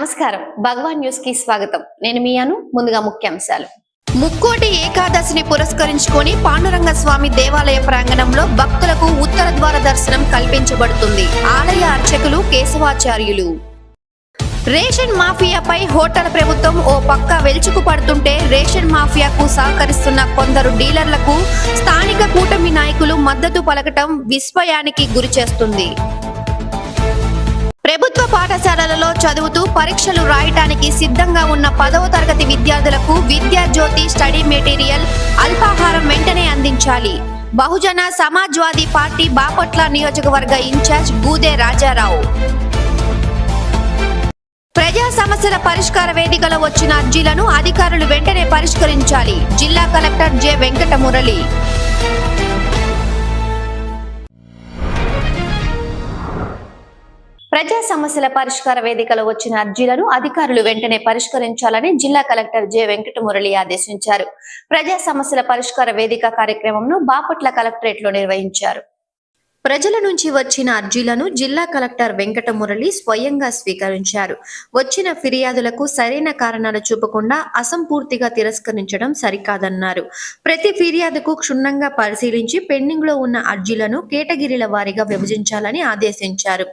నమస్కారం. భగవాన్ న్యూస్కి స్వాగతం. నేను మీ అను ముందుగా ముఖ్యాంశాలు. ముక్కోటి ఏకాదశిని పురస్కరించుకొని పాండురంగ స్వామి దేవాలయ ప్రాంగణంలో భక్తులకు ఉత్తర ద్వార దర్శనం కల్పించబడుతుంది. ఆలయ అర్చకులు కేశవాచార్యులు. రేషన్ మాఫియాపై హోటల్ ప్రభుత్వం ఓ పక్క వెలుచుకు పడుతుంటే రేషన్ మాఫియాకు సహకరిస్తున్న కొందరు డీలర్లకు స్థానిక కూటమి నాయకులు మద్దతు పలకటం విస్మయానికి గురిచేస్తుంది. చేస్తుంది పాఠశాలలలో చదువుతూ పరీక్షలు రాయటానికి సిద్ధంగా ఉన్న పదవ తరగతి విద్యార్థులకు విద్యా జ్యోతి స్టడీ మెటీరియల్ అల్పాహారం వెంటనే అందించాలి. బహుజన సమాజ్వాదీ పార్టీ బాపట్ల నియోజకవర్గ ఇన్ఛార్జ్ గూదే రాజారావు. ప్రజా సమస్యల పరిష్కార వేదికలో వచ్చిన అర్జీలను అధికారులు వెంటనే పరిష్కరించాలి. జిల్లా కలెక్టర్ జె వెంకట మురళి ప్రజా సమస్యల పరిష్కార వేదికలో వచ్చిన అర్జీలను అధికారులు వెంటనే పరిష్కరించాలని జిల్లా కలెక్టర్ జె వెంకటమురళి ఆదేశించారు. ప్రజా సమస్యల పరిష్కార వేదిక కార్యక్రమంను బాపట్ల కలెక్టరేట్లో నిర్వహించారు. ప్రజల నుంచి వచ్చిన అర్జీలను జిల్లా కలెక్టర్ వెంకటమురళి స్వయంగా స్వీకరించారు. వచ్చిన ఫిర్యాదులకు సరైన కారణాలు చూపకుండా అసంపూర్తిగా తిరస్కరించడం సరికాదన్నారు. ప్రతి ఫిర్యాదుకు క్షుణ్ణంగా పరిశీలించి పెండింగ్లో ఉన్న అర్జీలను కేటగిరీల వారీగా విభజించాలని ఆదేశించారు.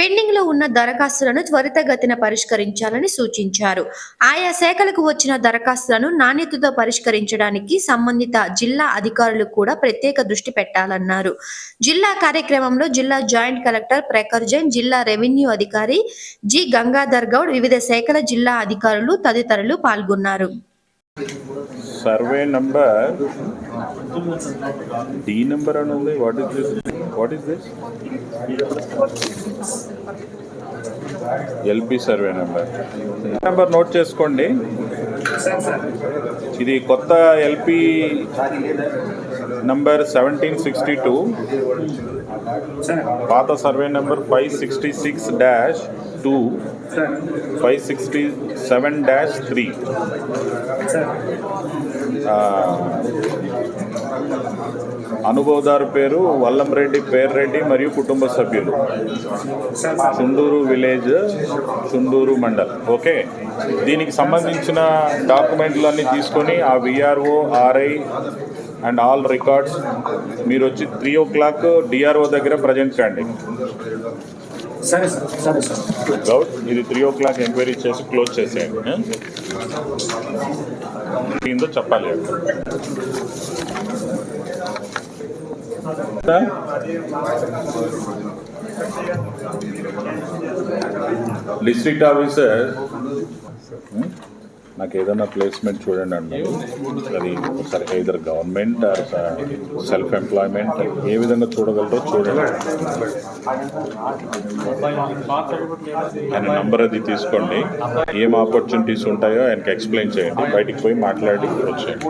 పెండింగ్లో ఉన్న దరఖాస్తులను త్వరితగతిన పరిష్కరించాలని సూచించారు. ఆయా శాఖలకు వచ్చిన దరఖాస్తులను నాణ్యతతో పరిష్కరించడానికి సంబంధిత జిల్లా అధికారులు కూడా ప్రత్యేక దృష్టి పెట్టాలన్నారు. జిల్లా కార్యక్రమంలో జిల్లా జాయింట్ కలెక్టర్ ప్రఖర్ జైన్ జిల్లా రెవెన్యూ అధికారి జి. గంగాధర్ గౌడ్ వివిధ శాఖల జిల్లా అధికారులు తదితరులు పాల్గొన్నారు. సర్వే నంబర్ డి నంబర్ అని ఉంది. What is this? What is this? LP survey number. Number note చేసుకోండి. ఇది కొత్త LP number seventeen sixty two. పాత survey number five sixty six dash two five sixty seven dash three. అనుభవదారు పేరు వల్లంరెడ్డి పేర్రెడ్డి మరియు కుటుంబ సభ్యులు. చుండూరు విలేజ్ చుండూరు మండల్. ఓకే? దీనికి సంబంధించిన డాక్యుమెంట్లన్నీ తీసుకొని ఆ VRO RI and all records మీరు వచ్చి త్రీ ఓ క్లాక్ డిఆర్ఓ దగ్గర ప్రజెంట్ కండి సరే సార్ సరే సార్. గౌడ్ ఇది త్రీ ఓ క్లాక్ ఎంక్వైరీ చేసి క్లోజ్ చేసేయండి. ఏందో చెప్పాలి డిస్ట్రిక్ట్ ఆఫీసర్ hmm? నాకు ఏదైనా ప్లేస్మెంట్ చూడండి అన్నారు అది ఒకసారి either government or self employment ఏ విధంగా చూడగలరో చూడండి. ఆయన నంబర్ అది తీసుకోండి. ఏం ఆపర్చునిటీస్ ఉంటాయో ఆయనకి ఎక్స్ప్లెయిన్ చేయండి. బయటికి పోయి మాట్లాడి వచ్చేయండి.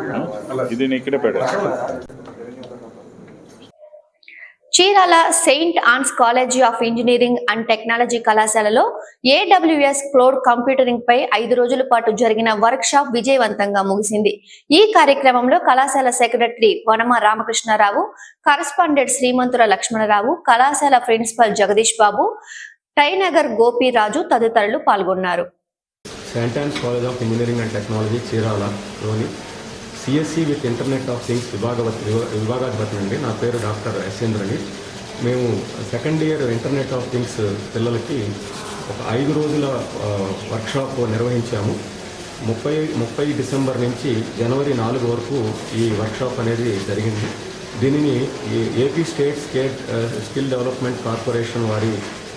ఇది నేను ఇక్కడే పెడతాను. Chirala Saint Ann's College of Engineering and Technology కళాశాలలో ఏడబ్ల్యూఎస్ క్లోడ్ కంప్యూటరింగ్ పై ఐదు రోజుల పాటు జరిగిన వర్క్ షాప్ విజయవంతంగా ముగిసింది. ఈ కార్యక్రమంలో కళాశాల సెక్రటరీ వనమ రామకృష్ణారావు కరస్పాండెంట్ శ్రీమంతుల లక్ష్మణరావు కళాశాల ప్రిన్సిపల్ జగదీష్ బాబు టైనగర్ గోపీరాజు తదితరులు పాల్గొన్నారు. Saint Ann's College of Engineering and Technology చీరాలలోని CSC with Internet of Things విభాగ విభాగాధిపతి అండి. నా పేరు డాక్టర్ యశ్వేంద్రని మేము second year Internet of Things పిల్లలకి ఒక ఐదు రోజుల వర్క్షాప్ నిర్వహించాము. ముప్పై ముప్పై డిసెంబర్ నుంచి జనవరి నాలుగు వరకు ఈ వర్క్షాప్ అనేది జరిగింది. దీనిని ఈ AP state state skill development corporation వారి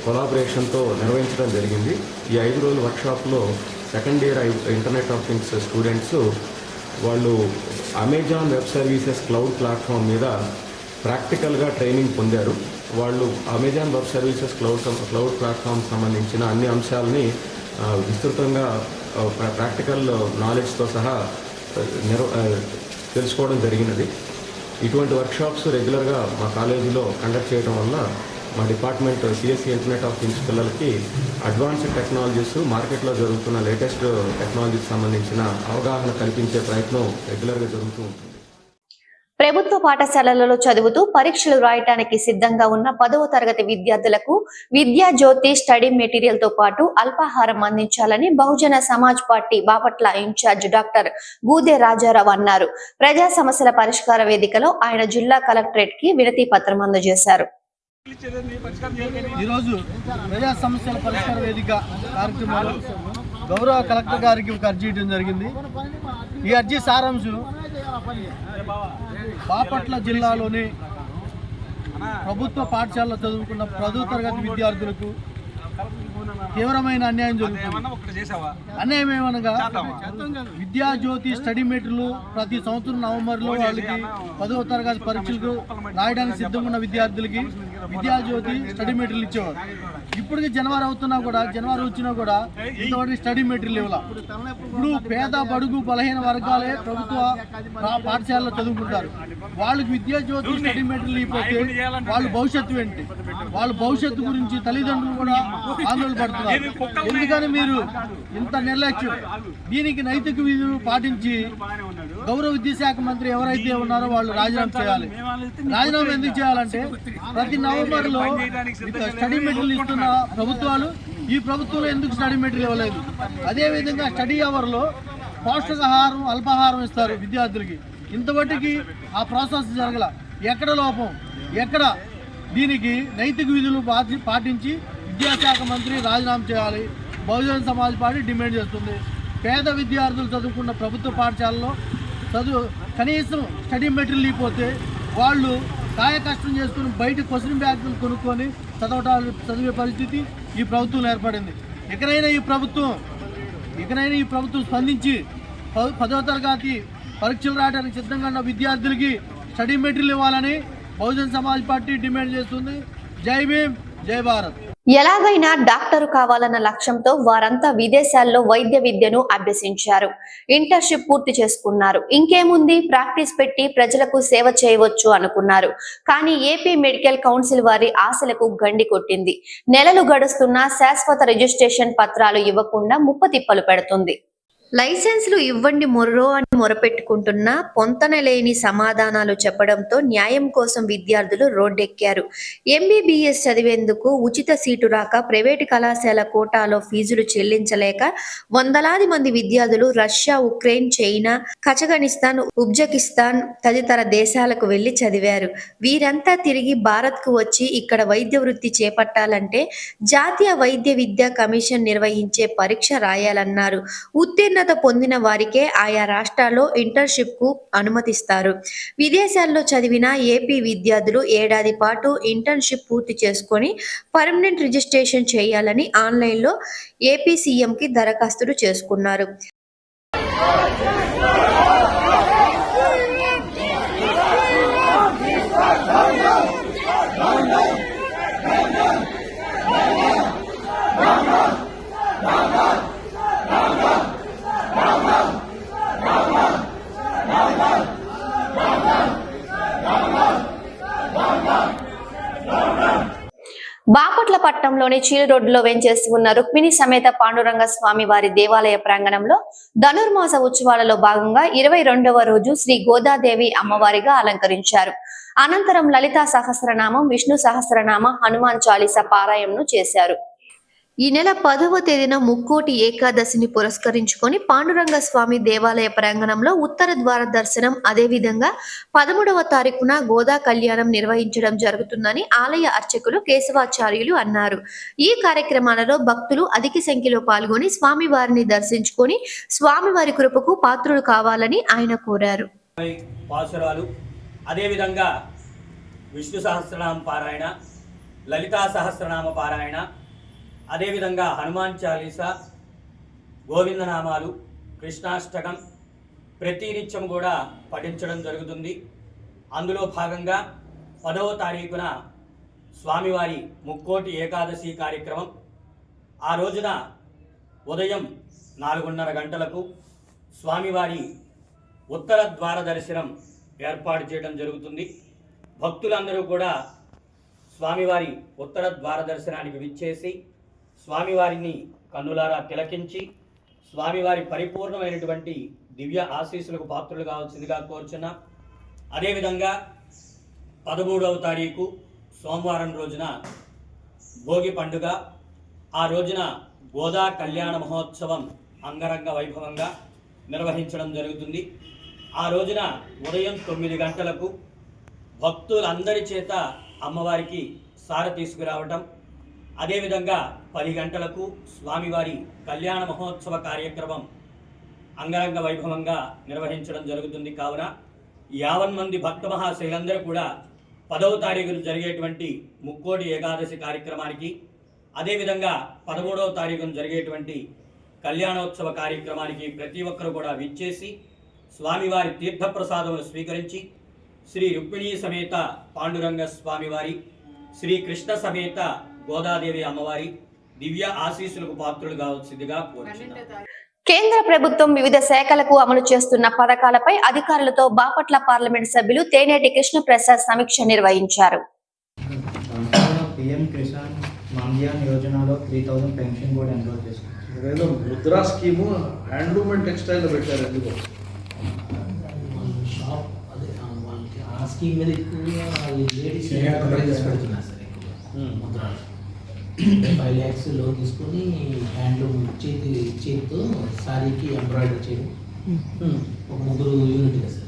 కొలాబరేషన్తో నిర్వహించడం జరిగింది. ఈ ఐదు రోజుల వర్క్షాప్లో second year internet of things students వాళ్ళు Amazon web services cloud platform మీద ప్రాక్టికల్గా ట్రైనింగ్ పొందారు. వాళ్ళు Amazon web services cloud cloud platform సంబంధించిన అన్ని అంశాలని విస్తృతంగా ప్రా- ప్రాక్టికల్ నాలెడ్జ్తో సహా నిర్వ తెలుసుకోవడం జరిగినది. ఇటువంటి వర్క్షాప్స్ రెగ్యులర్గా మా కాలేజీలో కండక్ట్ చేయడం వల్ల మా department CSC internet of things పిల్లలకి అడ్వాన్స్డ్ టెక్నాలజీస్ మార్కెట్లో జరుగుతున్న లేటెస్ట్ టెక్నాలజీకి సంబంధించిన అవగాహన కల్పించే ప్రయత్నం రెగ్యులర్గా జరుగుతూ ఉంటుంది. ప్రభుత్వ పాఠశాలలలో చదువుతూ పరీక్షలు రాయటానికి సిద్ధంగా ఉన్న పదవ తరగతి విద్యార్థులకు విద్యా జ్యోతి స్టడీ మెటీరియల్తో పాటు అల్పాహారం అందించాలని Bahujan Samaj party Bapatla incharge doctor Gude Rajarao అన్నారు. ప్రజా సమస్యల పరిష్కార వేదికలో ఆయన జిల్లా కలెక్టరేట్కి వినతి పత్రం అందజేశారు. ఈరోజు ప్రజా సమస్యల పరిష్కార వేదిక కార్యక్రమంలో గౌరవ కలెక్టర్ గారికి ఒక అర్జీ ఇవ్వడం జరిగింది. ఈ అర్జీ సారాంశం బాపట్ల జిల్లాలోని ప్రభుత్వ పాఠశాలలో చదువుకున్న పదో తరగతి విద్యార్థులకు తీవ్రమైన అన్యాయం జరుగుతుంది. అన్యాయం ఏమనగా విద్యా జ్యోతి స్టడీ మీటర్లు ప్రతి సంవత్సరం నవంబర్లో వాళ్ళకి పదవ తరగతి పరీక్షలకు రాయడానికి సిద్ధంగా ఉన్న విద్యార్థులకి విద్యాజ్యోతి స్టడీ మెటీరియల్ ఇచ్చేవారు. ఇప్పటికి జనవరి అవుతున్నా కూడా జనవరి వచ్చినా కూడా ఇంతవరకు స్టడీ మెటీరియల్ ఇవ్వాల. ఇప్పుడు పేద బడుగు బలహీన వర్గాలే ప్రభుత్వ పాఠశాలలో చదువుకుంటారు. వాళ్ళకి విద్యా జ్యోతి స్టడీ మెటీరియల్ ఇవ్వకపోతే వాళ్ళ భవిష్యత్తు ఏంటి? వాళ్ళ భవిష్యత్తు గురించి తల్లిదండ్రులు కూడా ఆందోళన పడుతున్నారు. ఎందుకని మీరు ఇంత నిర్లక్ష్యం? దీనికి నైతిక విధులు పాటించి గౌరవ విద్యాశాఖ మంత్రి ఎవరైతే ఉన్నారో వాళ్ళు రాజీనామా చేయాలి. రాజీనామా ఎందుకు చేయాలంటే ప్రతి నవంబర్లో స్టడీ మెటీరియల్ ఇస్తున్న ప్రభుత్వాలు ఈ ప్రభుత్వంలో ఎందుకు స్టడీ మెటీరియల్ ఇవ్వలేదు? అదే విధంగా స్టడీ అవర్లో పౌష్టికాహారం అల్పాహారం ఇస్తారు విద్యార్థులకి. ఇంతవరకు ఆ ప్రాసెస్ జరగల. ఎక్కడ లోపం? ఎక్కడ? దీనికి నైతిక విధులు పాటి- పాటించి విద్యాశాఖ మంత్రి రాజీనామా చేయాలి. బహుజన సమాజ్ పార్టీ డిమాండ్ చేస్తుంది. పేద విద్యార్థులు చదువుకున్న ప్రభుత్వ పాఠశాలలో చదువు కనీసం స్టడీ మెటీరియల్ ఇవ్వకపోతే వాళ్ళు కాయ కష్టం చేసుకుని బయట క్వశ్చన్ బ్యాగులు కొనుక్కొని చదవటాలు చదివే పరిస్థితి ఈ ప్రభుత్వం ఏర్పడింది. ఎక్కడైనా ఈ ప్రభుత్వం ఇకనైనా ఈ ప్రభుత్వం స్పందించి ప- పదవ తరగతి పరీక్షలు రాయడానికి సిద్ధంగా ఉన్న విద్యార్థులకి స్టడీ మెటీరియల్ ఇవ్వాలని బహుజన్ సమాజ్ పార్టీ డిమాండ్ చేస్తుంది. జై భీమ్ జై భారత్. ఎలాగైనా డాక్టరు కావాలన్న లక్ష్యంతో వారంతా విదేశాల్లో వైద్య విద్యను అభ్యసించారు. ఇంటర్న్షిప్ పూర్తి చేసుకున్నారు. ఇంకేముంది? ప్రాక్టీస్ పెట్టి ప్రజలకు సేవ చేయవచ్చు అనుకున్నారు. కానీ ఏపీ మెడికల్ కౌన్సిల్ వారి ఆశలకు గండి కొట్టింది. నెలలు గడుస్తున్నా శాశ్వత రిజిస్ట్రేషన్ పత్రాలు ఇవ్వకుండా ముప్పతిప్పలు పెడుతుంది. లైసెన్సులు ఇవ్వండి మొర్రో అని మొరపెట్టుకుంటున్నా పొంతనలేని సమాధానాలు చెప్పడంతో న్యాయం కోసం విద్యార్థులు రోడ్డెక్కారు. ఎంబీబీఎస్ చదివేందుకు ఉచిత సీటు రాక ప్రైవేటు కళాశాల కోటాలో ఫీజులు చెల్లించలేక వందలాది మంది విద్యార్థులు Russia Ukraine China Kazakhstan Uzbekistan తదితర దేశాలకు వెళ్ళి చదివారు. వీరంతా తిరిగి భారత్కు వచ్చి ఇక్కడ వైద్య వృత్తి చేపట్టాలంటే జాతీయ వైద్య విద్యా కమిషన్ నిర్వహించే పరీక్ష రాయాలన్నారు. ఉత్తీర్ణ అర్హత పొందిన వారికే ఆయా రాష్ట్రాల్లో ఇంటర్న్షిప్కు అనుమతిస్తారు. విదేశాల్లో చదివిన ఏపీ విద్యార్థులు ఏడాది పాటు ఇంటర్న్షిప్ పూర్తి చేసుకొని పర్మనెంట్ రిజిస్ట్రేషన్ చేయాలని ఆన్లైన్లో ఏపీ సీఎం కి దరఖాస్తులు చేసుకున్నారు బాపట్ల పట్టణంలోని చీలు రోడ్డులో వేంచేసి ఉన్న రుక్మిణి సమేత పాండురంగ స్వామి వారి దేవాలయ ప్రాంగణంలో ధనుర్మాస ఉత్సవాలలో భాగంగా ఇరవై రెండవ రోజు శ్రీ గోదాదేవి అమ్మవారిగా అలంకరించారు. అనంతరం లలితా సహస్రనామం విష్ణు సహస్రనామ హనుమాన్ చాలీస పారాయణను చేశారు. ఈ నెల పదవ తేదీన ముక్కోటి ఏకాదశిని పురస్కరించుకొని పాండురంగ స్వామి దేవాలయ ప్రాంగణంలో ఉత్తర ద్వార దర్శనం అదేవిధంగా పదమూడవ తారీఖున గోదా కళ్యాణం నిర్వహించడం జరుగుతుందని ఆలయ అర్చకులు కేశవాచార్యులు అన్నారు. ఈ కార్యక్రమాలలో భక్తులు అధిక సంఖ్యలో పాల్గొని స్వామివారిని దర్శించుకొని స్వామివారి కృపకు పాత్రులు కావాలని ఆయన కోరారు. అదేవిధంగా విష్ణు సహస్రనామ పారాయణ లలితా సహస్రనామ పారాయణ అదేవిధంగా హనుమాన్ చాలీసా గోవిందనామాలు కృష్ణాష్టకం ప్రతినిత్యం కూడా పఠించడం జరుగుతుంది. అందులో భాగంగా పదవ తారీఖున స్వామివారి ముక్కోటి ఏకాదశి కార్యక్రమం ఆ రోజున ఉదయం నాలుగున్నర గంటలకు స్వామివారి ఉత్తర ద్వార దర్శనం ఏర్పాటు చేయడం జరుగుతుంది. భక్తులందరూ కూడా స్వామివారి ఉత్తర ద్వార దర్శనానికి విచ్చేసి స్వామివారిని కన్నులారా తిలకించి స్వామివారి పరిపూర్ణమైనటువంటి దివ్య ఆశీస్సులకు పాత్రలు కావాల్సిందిగా కోరుచున్నా. అదేవిధంగా పదమూడవ తారీఖు సోమవారం రోజున భోగి పండుగ. ఆ రోజున గోదా కళ్యాణ మహోత్సవం అంగరంగ వైభవంగా నిర్వహించడం జరుగుతుంది. ఆ రోజున ఉదయం తొమ్మిది గంటలకు భక్తులందరి చేత అమ్మవారికి సార తీసుకురావటం అదేవిధంగా పది గంటలకు స్వామివారి కళ్యాణ మహోత్సవ కార్యక్రమం అంగరంగ వైభవంగా నిర్వహించడం జరుగుతుంది. కావున యావన్ మంది భక్త మహాశైలందరూ కూడా పదవ తారీఖున జరిగేటువంటి ముక్కోటి ఏకాదశి కార్యక్రమానికి అదేవిధంగా పదమూడవ తారీఖున జరిగేటువంటి కళ్యాణోత్సవ కార్యక్రమానికి ప్రతి ఒక్కరు కూడా విచ్చేసి స్వామివారి తీర్థప్రసాదములు స్వీకరించి శ్రీ రుక్మిణీ సమేత పాండురంగ స్వామివారి శ్రీకృష్ణ సమేత గోదాదేవి అమ్మవారి దివ్య ఆశీస్సులకు పాత్రులు కావాల్సిందిగా కోరుచున్నాను కేంద్ర ప్రభుత్వం వివిధ శాఖలకు అమలు చేస్తున్న పథకాలపై అధికారులతో బాపట్ల పార్లమెంట్ సభ్యులు తేనేటి కృష్ణప్రసాద్ సమీక్ష నిర్వహించారు. ముద్రా స్కీము హ్యాండ్లూమ్ టెక్స్టైల్ పెట్టారు ఎందుకు? ఆ స్కీమ్ మీద ఎక్కువగా లేడీస్ పెడుతున్నారు సార్ ఎక్కువగా ముద్రాలు. ఫైవ్ ల్యాక్స్ లోన్ తీసుకుని హ్యాండ్లూమ్ చేతి చేతితో శారీకి ఎంబ్రాయిడరీ చేయడం. ఒక ముగ్గురు యూనిట్గా సార్.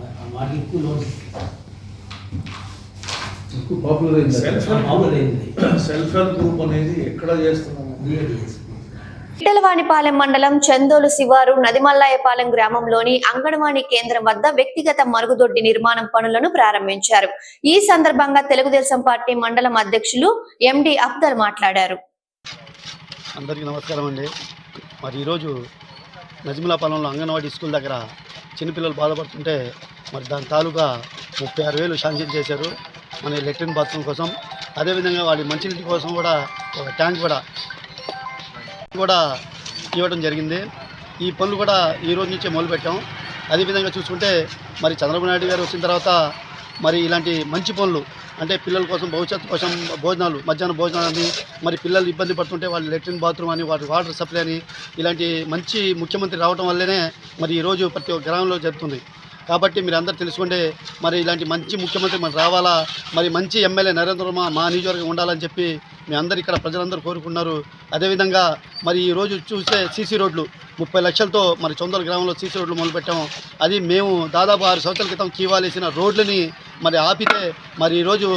ఆ- వాటికి ఎక్కువ లోన్ ఎక్కువ పాపులర్ అయింది. సెల్ఫ్ మామూలు అయింది. సెల్ఫ్ హెల్ప్ గ్రూప్ అనేది ఎక్కడ చేస్తున్నాము? డిఏడిఎస్ మండలం చందోలు శివారు నదిమల్లాయపాలెం గ్రామంలోని అంగన్వాణి కేంద్రం వద్ద వ్యక్తిగత మరుగుదొడ్డి నిర్మాణం పనులను ప్రారంభించారు. ఈ సందర్భంగా తెలుగుదేశం పార్టీ మండలం అధ్యక్షులు ఎండి అఫ్దల్ మాట్లాడారు. అందరికీ నమస్కారం అండి. మరి ఈరోజు నజిమలాపాలెంలో అంగన్వాడీ స్కూల్ దగ్గర చిన్నపిల్లలు బాధపడుతుంటే మరి దాని తాలూకా ముప్పై ఆరు వేలు శాంక్షన్ చేశారు. మన లెట్రిన్ బాత్రూమ్ కోసం. అదేవిధంగా వాడి మంచినీటి కోసం కూడా ఒక ట్యాంక్ కూడా కూడా ఇవ్వడం జరిగింది. ఈ పనులు కూడా ఈ రోజు నుంచే మొదలుపెట్టాం. అదేవిధంగా చూసుకుంటే మరి చంద్రబాబు నాయుడు గారు వచ్చిన తర్వాత మరి ఇలాంటి మంచి పనులు అంటే పిల్లల కోసం భవిష్యత్తు కోసం భోజనాలు మధ్యాహ్న భోజనాలని మరి పిల్లలు ఇబ్బంది పడుతుంటే వాళ్ళు లెట్రిన్ బాత్రూమ్ అని వాటి వాటర్ సప్లై అని ఇలాంటి మంచి ముఖ్యమంత్రి రావడం వల్లనే మరి ఈరోజు ప్రతి ఒక్క గ్రామంలో జరుగుతుంది. కాబట్టి మీరు అందరూ తెలుసుకుంటే మరి ఇలాంటి మంచి ముఖ్యమంత్రి మరి రావాలా? మరి మంచి ఎమ్మెల్యే నరేంద్ర మా నియోజకవర్గం ఉండాలని చెప్పి మీ అందరు ఇక్కడ ప్రజలందరూ కోరుకున్నారు అదేవిధంగా మరి ఈరోజు చూస్తే సీసీ రోడ్లు ముప్పై లక్షలతో మరి చొందల గ్రామంలో సీసీ రోడ్లు మొదలుపెట్టాము అది మేము దాదాపు ఆరు సంవత్సరాల క్రితం కీవాలేసిన రోడ్లని మరి ఆపితే మరి ఈరోజు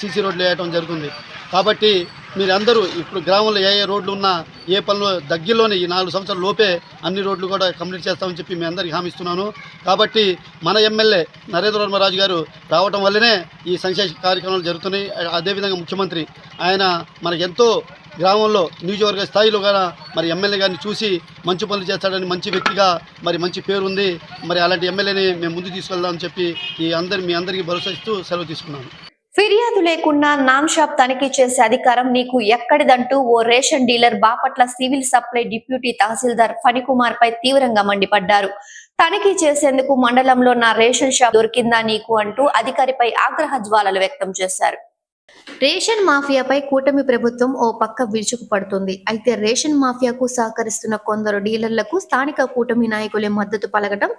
సీసీ రోడ్లు వేయటం జరుగుతుంది. కాబట్టి మీరందరూ ఇప్పుడు గ్రామంలో ఏ ఏ రోడ్లు ఉన్నా ఏ పనులు దగ్గరలోనే ఈ నాలుగు సంవత్సరాల లోపే అన్ని రోడ్లు కూడా కంప్లీట్ చేస్తామని చెప్పి మీ అందరికీ హామీ ఇస్తున్నాను. కాబట్టి మన ఎమ్మెల్యే నరేంద్ర వర్మరాజు గారు రావటం వల్లనే ఈ సంక్షేమ కార్యక్రమాలు జరుగుతున్నాయి. అదేవిధంగా ముఖ్యమంత్రి ఆయన మనకు ఎంతో గ్రామంలో నియోజకవర్గ స్థాయిలో కూడా మరి ఎమ్మెల్యే గారిని చూసి మంచి పనులు చేస్తాడని మంచి వ్యక్తిగా మరి మంచి పేరు ఉంది. మరి అలాంటి ఎమ్మెల్యేని మేము ముందు తీసుకెళ్దామని చెప్పి ఈ అందరి మీ అందరికీ భరోసా ఇస్తూ సెలవు తీసుకున్నాను. ఫిర్యాదు లేకుండా నాన్ షాప్ తనిఖీ చేసే అధికారం నీకు ఎక్కడిదంటూ ఓ ration dealer Bapatla civil supply deputy tahsildar Phanikumar పై తీవ్రంగా మండిపడ్డారు. తనిఖీ చేసేందుకు మండలంలో నా రేషన్ షాప్ దొరికిందా నీకు అంటూ అధికారిపై ఆగ్రహ జ్వాలలు వ్యక్తం చేశారు. రేషన్ మాఫియాపై కూటమి ప్రభుత్వం ఓ పక్క విరుచుకుపడుతుంది అయితే రేషన్ మాఫియాకు సహకరిస్తున్న కొందరు డీలర్లకు స్థానిక కూటమి నాయకులే మద్దతు పలకటం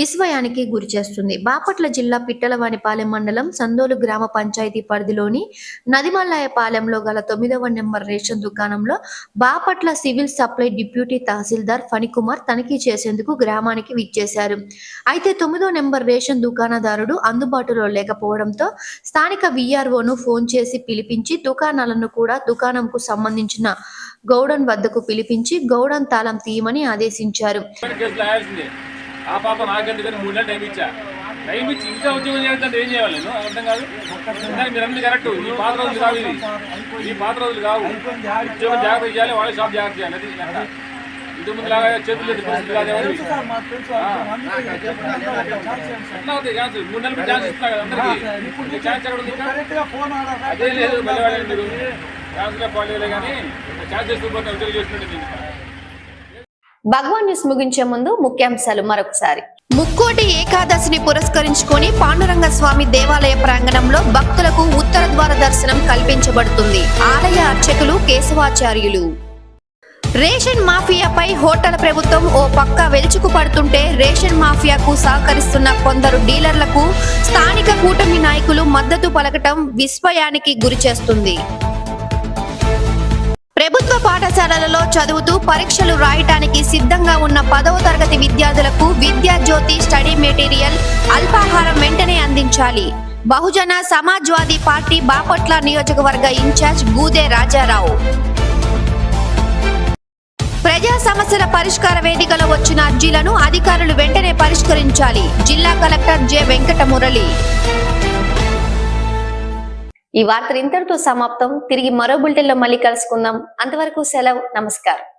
విస్మయానికి గురి చేస్తుంది. బాపట్ల జిల్లా పిట్టలవానిపాలెం మండలం సందోలు గ్రామ పంచాయతీ పరిధిలోని నదిమల్లాయపాలెంలో గల తొమ్మిదవ నెంబర్ రేషన్ దుకాణంలో Bapatla civil supply deputy tahsildar Phanikumar తనిఖీ చేసేందుకు గ్రామానికి విచ్చేశారు. అయితే తొమ్మిదో నెంబర్ రేషన్ దుకాణదారుడు అందుబాటులో లేకపోవడంతో స్థానిక విఆర్ఓను ఫోన్ చేసి పిలిపించి దుకాణాలను కూడా దుకాణంకు సంబంధించిన గౌడన్ వద్దకు పిలిపించి గౌడన్ తాళం తీయమని ఆదేశించారు. ఆ పాప నాకెందుకని మూడు నెలలు టైం ఇచ్చా. టైం ఇచ్చి ఇంకా ఉద్యోగం చేయాలంటే ఏం చేయాలి? నేను అర్థం కాదు? కరెక్ట్. ఈ పాత రోజులు కావు ఇది ఈ పాత రోజులు కావు. ఉద్యోగం జాగ్రత్త చేయాలి వాళ్ళ షాప్ జాగ్రత్త చేయాలి. అది ఇంటి ముందు లాగా చేతులు ఛాన్స్ మూడు నెలలు ఛాన్స్ ఇస్తున్నా కదా అందరికీ. ఛాన్స్ ఎక్కడ ఉంది ఇంకా? అదే లేదు మళ్ళీ మీరు పోలే కానీ ఛాన్స్ చేసుకుంటే ఉద్యోగం. భగవాన్ న్యూస్ ముగించే ముందు ముఖ్యాంశాలు మరొకసారి. ముక్కోటి ఏకాదశిని పురస్కరించుకొని పాండురంగ స్వామి దేవాలయ ప్రాంగణంలో భక్తులకు ఉత్తర ద్వార దర్శనం కల్పించబడుతుంది. ఆలయ అర్చకులు కేశవాచార్యులు. రేషన్ మాఫియాపై హోటల్ ప్రభుత్వం ఓ పక్క వెలుచుకు పడుతుంటే రేషన్ మాఫియాకు సహకరిస్తున్న కొందరు డీలర్లకు స్థానిక కూటమి నాయకులు మద్దతు పలకటం విస్మయానికి గురిచేస్తుంది ప్రభుత్వ పాఠశాలలలో చదువుతూ పరీక్షలు రాయటానికి సిద్ధంగా ఉన్న పదవ తరగతి విద్యార్థులకు విద్యా జ్యోతి స్టడీ మెటీరియల్ అల్పాహారం వెంటనే అందించాలి. బహుజన సమాజ్వాదీ పార్టీ బాపట్ల నియోజకవర్గ ఇన్ఛార్జ్ గూదే రాజారావు. ప్రజా సమస్యల పరిష్కార వేదికలో వచ్చిన అర్జీలను అధికారులు వెంటనే పరిష్కరించాలి. జిల్లా కలెక్టర్ జె. వెంకట మురళి ఈ వార్తలు ఇంతటితో సమాప్తం. తిరిగి మరో బులెటిన్లో మళ్ళీ కలుసుకుందాం. అంతవరకు సెలవు. నమస్కారం.